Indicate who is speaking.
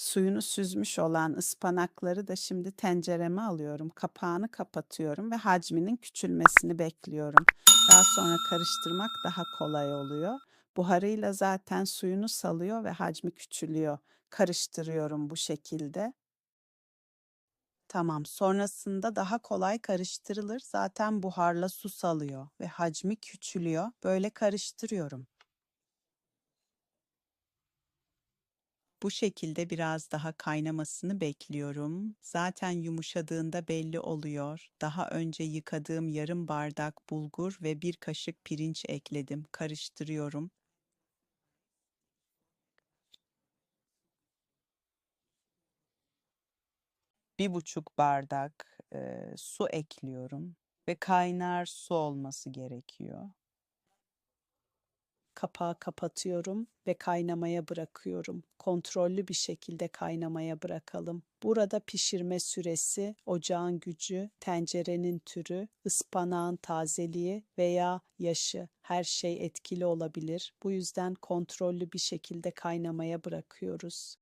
Speaker 1: Suyunu süzmüş olan ıspanakları da şimdi tencereme alıyorum. Kapağını kapatıyorum ve hacminin küçülmesini bekliyorum. Daha sonra karıştırmak daha kolay oluyor. Buharıyla zaten suyunu salıyor ve hacmi küçülüyor. Karıştırıyorum bu şekilde. Tamam, sonrasında daha kolay karıştırılır. Zaten buharla su salıyor ve hacmi küçülüyor. Böyle karıştırıyorum. Bu şekilde biraz daha kaynamasını bekliyorum. Zaten yumuşadığında belli oluyor. Daha önce yıkadığım yarım bardak bulgur ve bir kaşık pirinç ekledim. Karıştırıyorum. Bir buçuk bardak eee, su ekliyorum ve kaynar su olması gerekiyor. Kapağı kapatıyorum ve kaynamaya bırakıyorum. Kontrollü bir şekilde kaynamaya bırakalım. Burada pişirme süresi, ocağın gücü, tencerenin türü, ıspanağın tazeliği veya yaşı her şey etkili olabilir. Bu yüzden kontrollü bir şekilde kaynamaya bırakıyoruz.